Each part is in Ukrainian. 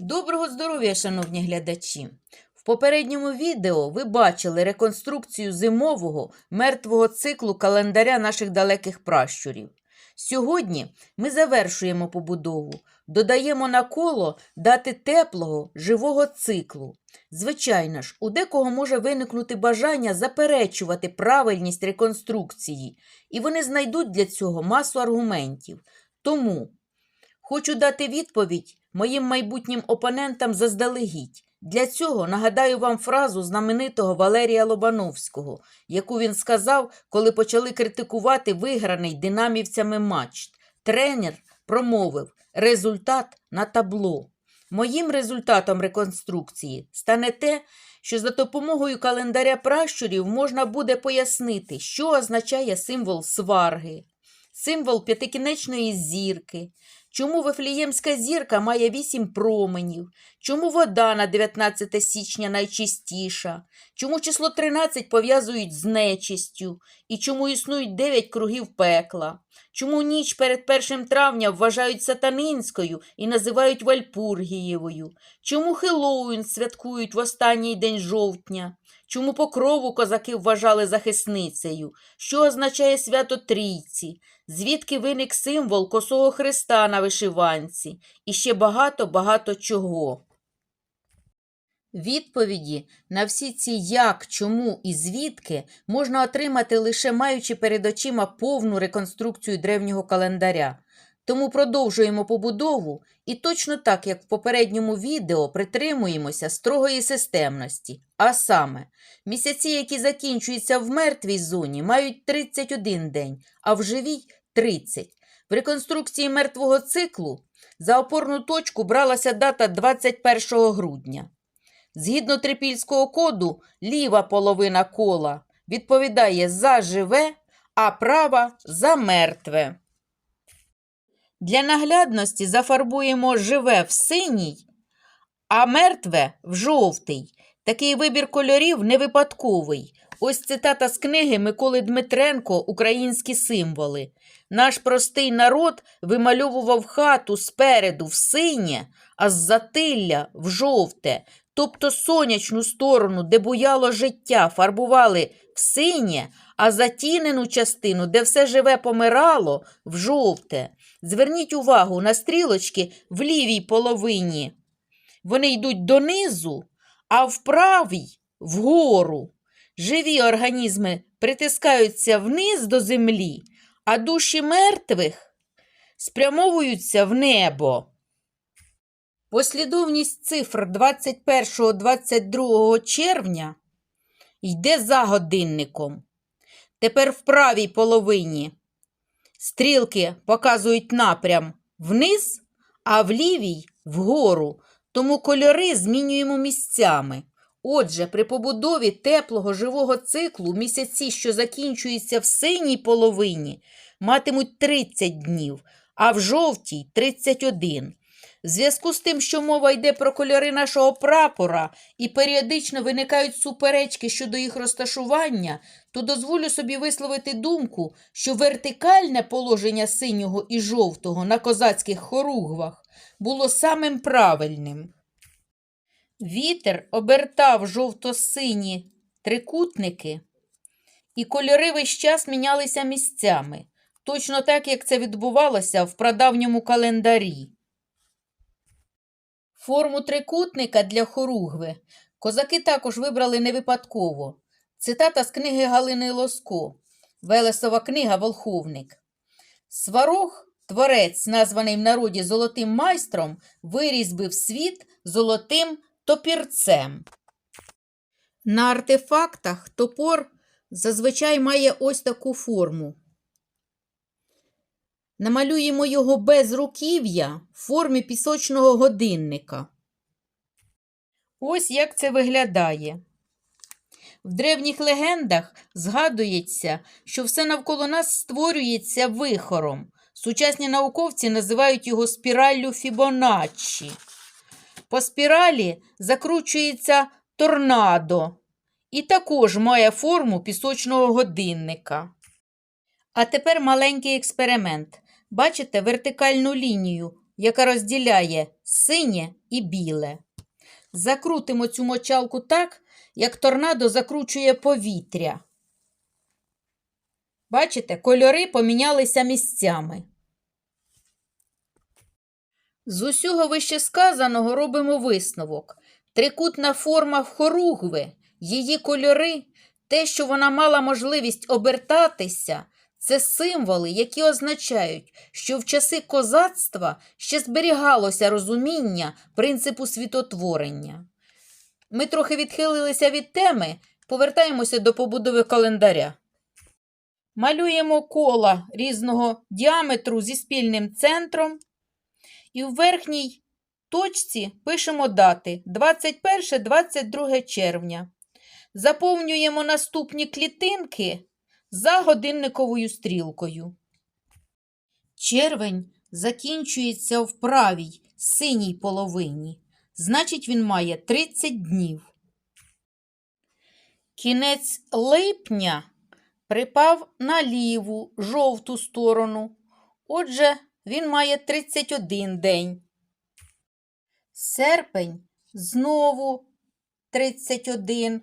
Доброго здоров'я, шановні глядачі! В попередньому відео ви бачили реконструкцію зимового мертвого циклу календаря наших далеких пращурів. Сьогодні ми завершуємо побудову, додаємо на коло дати теплого, живого циклу. Звичайно ж, у декого може виникнути бажання заперечувати правильність реконструкції, і вони знайдуть для цього масу аргументів. Тому Хочу дати відповідь моїм майбутнім опонентам заздалегідь. Для цього нагадаю вам фразу знаменитого Валерія Лобановського, яку він сказав, коли почали критикувати виграний динамівцями матч. Тренер промовив результат на табло. Моїм результатом реконструкції стане те, що за допомогою календаря пращурів можна буде пояснити, що означає символ сварги, символ п'ятикінечної зірки, Чому Вифлеємська зірка має вісім променів? Чому вода на 19 січня найчистіша? Чому число 13 пов'язують з нечистю? І чому існують 9 кругів пекла? Чому ніч перед 1 травня вважають сатанинською і називають Вальпургієвою? Чому Хеллоуін святкують в останній день жовтня? Чому покрову козаки вважали захисницею? Що означає свято Трійці? Звідки виник символ косого хреста на вишиванці? І ще багато-багато чого. Відповіді на всі ці як, чому і звідки можна отримати лише маючи перед очима повну реконструкцію древнього календаря. Тому продовжуємо побудову і точно так, як в попередньому відео, притримуємося строгої системності. А саме, місяці, які закінчуються в мертвій зоні, мають 31 день, а в живій 30. В реконструкції мертвого циклу за опорну точку бралася дата 21 грудня. Згідно трипільського коду, ліва половина кола відповідає за живе, а права за мертве. Для наглядності зафарбуємо живе в синій, а мертве в жовтий. Такий вибір кольорів не випадковий. Ось цитата з книги Миколи Дмитренко Українські символи. Наш простий народ вимальовував хату спереду в синє, а з затилля в жовте, тобто сонячну сторону, де буяло життя, фарбували в синє, а затінену частину, де все живе помирало, в жовте. Зверніть увагу на стрілочки в лівій половині. Вони йдуть донизу, а в правій вгору. Живі організми притискаються вниз до землі, а душі мертвих спрямовуються в небо. Послідовність цифр 21-22 червня йде за годинником. Тепер в правій половині стрілки показують напрям вниз, а в лівій вгору, тому кольори змінюємо місцями. Отже, при побудові теплого живого циклу місяці, що закінчуються в синій половині, матимуть 30 днів, а в жовтій 31. В зв'язку з тим, що мова йде про кольори нашого прапора і періодично виникають суперечки щодо їх розташування, то дозволю собі висловити думку, що вертикальне положення синього і жовтого на козацьких хоругвах було самим правильним. Вітер обертав жовто-сині трикутники, і кольори весь час мінялися місцями, точно так, як це відбувалося в прадавньому календарі. Форму трикутника для хоругви козаки також вибрали не випадково. Цитата з книги Галини Лоско, Велесова книга Волховник. Сварог, творець, названий в народі золотим майстром, вирізбив світ золотим топірцем. На артефактах топор зазвичай має ось таку форму. Намалюємо його без руків'я в формі пісочного годинника. Ось як це виглядає. В древніх легендах згадується, що все навколо нас створюється вихором. Сучасні науковці називають його спіраллю Фібоначчі. По спіралі закручується торнадо і також має форму пісочного годинника. А тепер маленький експеримент. Бачите вертикальну лінію, яка розділяє синє і біле. Закрутимо цю мочалку так, як торнадо закручує повітря. Бачите, кольори помінялися місцями. З усього вищесказаного робимо висновок. Трикутна форма хоругви, її кольори, те, що вона мала можливість обертатися, це символи, які означають, що в часи козацтва ще зберігалося розуміння принципу світотворення. Ми трохи відхилилися від теми, повертаємося до побудови календаря. Малюємо кола різного діаметру зі спільним центром. І в верхній точці пишемо дати 21-22 червня. Заповнюємо наступні клітинки за годинниковою стрілкою. Червень закінчується в правій синій половині. Значить, він має 30 днів. Кінець липня припав на ліву жовту сторону. Отже, він має 31 день. Серпень знову 31.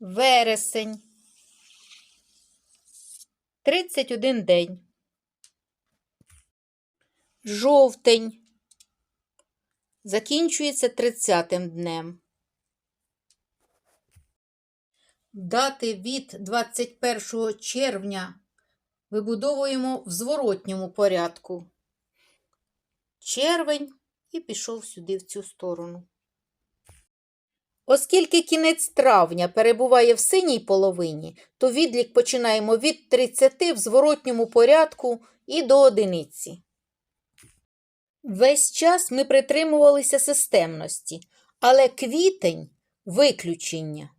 Вересень 31 день. Жовтень закінчується 30 днем. Дати від 21 червня вибудовуємо в зворотньому порядку. Червень і пішов сюди в цю сторону. Оскільки кінець травня перебуває в синій половині, то відлік починаємо від 30 в зворотньому порядку і до одиниці. Весь час ми притримувалися системності, але квітень виключення,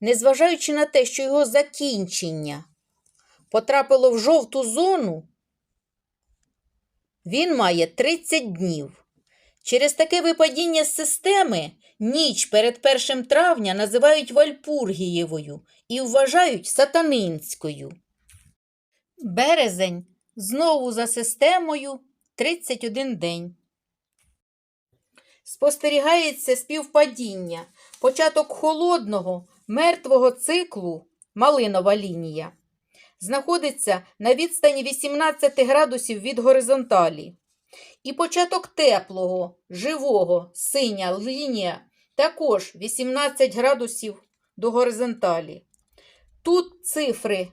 незважаючи на те, що його закінчення потрапило в жовту зону, він має 30 днів. Через таке випадіння з системи ніч перед 1 травня називають Вальпургієвою і вважають сатанинською. Березень знову за системою 31 день. Спостерігається співпадіння, початок холодного, мертвого циклу малинова лінія знаходиться на відстані 18 градусів від горизонталі. І початок теплого, живого, синя лінія також 18 градусів до горизонталі. Тут цифри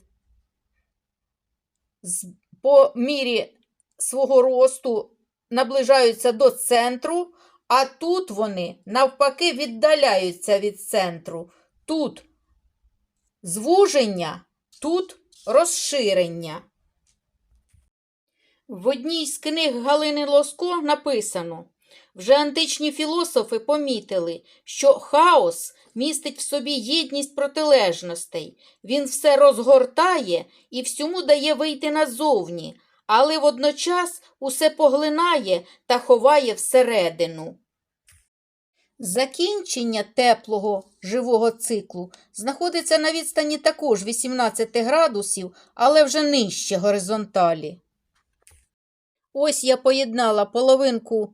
по мірі свого росту наближаються до центру, а тут вони навпаки віддаляються від центру. Тут звуження, тут розширення. В одній з книг Галини Лоско написано: вже античні філософи помітили, що хаос містить в собі єдність протилежностей, він все розгортає і всьому дає вийти назовні, але водночас усе поглинає та ховає всередину. Закінчення теплого живого циклу знаходиться на відстані також 18 градусів, але вже нижче горизонталі. Ось я поєднала половинку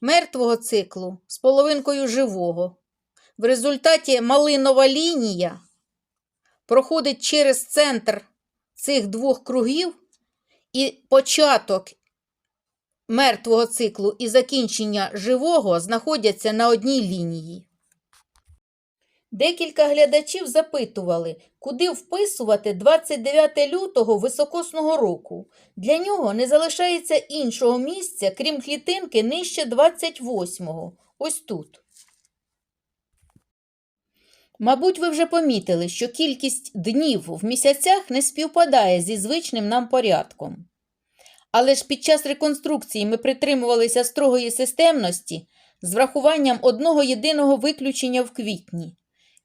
мертвого циклу з половинкою живого. В результаті малинова лінія проходить через центр цих двох кругів, і початок мертвого циклу і закінчення живого знаходяться на одній лінії. Декілька глядачів запитували, куди вписувати 29 лютого високосного року. Для нього не залишається іншого місця, крім клітинки нижче 28-го. Ось тут. Мабуть, ви вже помітили, що кількість днів в місяцях не співпадає зі звичним нам порядком. Але ж під час реконструкції ми притримувалися строгої системності з врахуванням одного єдиного виключення в квітні.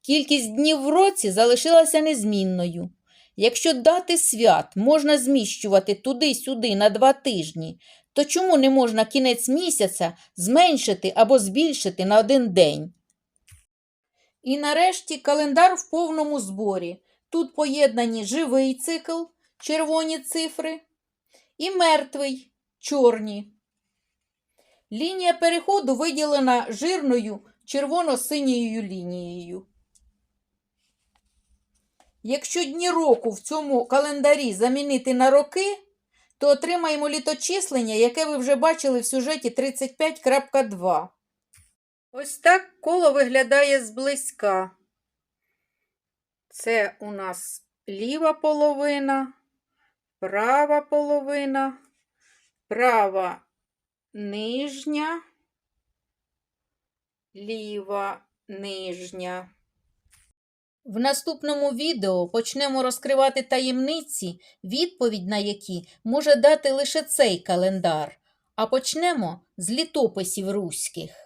Кількість днів в році залишилася незмінною. Якщо дати свят можна зміщувати туди-сюди на два тижні, то чому не можна кінець місяця зменшити або збільшити на один день? І нарешті календар в повному зборі. Тут поєднані живий цикл, червоні цифри, і мертвий чорні. Лінія переходу виділена жирною червоно-синьою лінією. Якщо дні року в цьому календарі замінити на роки, то отримаємо літочислення, яке ви вже бачили в сюжеті 35.2. Ось так коло виглядає зблизька. Це у нас ліва половина, права половина, права нижня, ліва нижня. В наступному відео почнемо розкривати таємниці, відповідь на які може дати лише цей календар, а почнемо з літописів руських.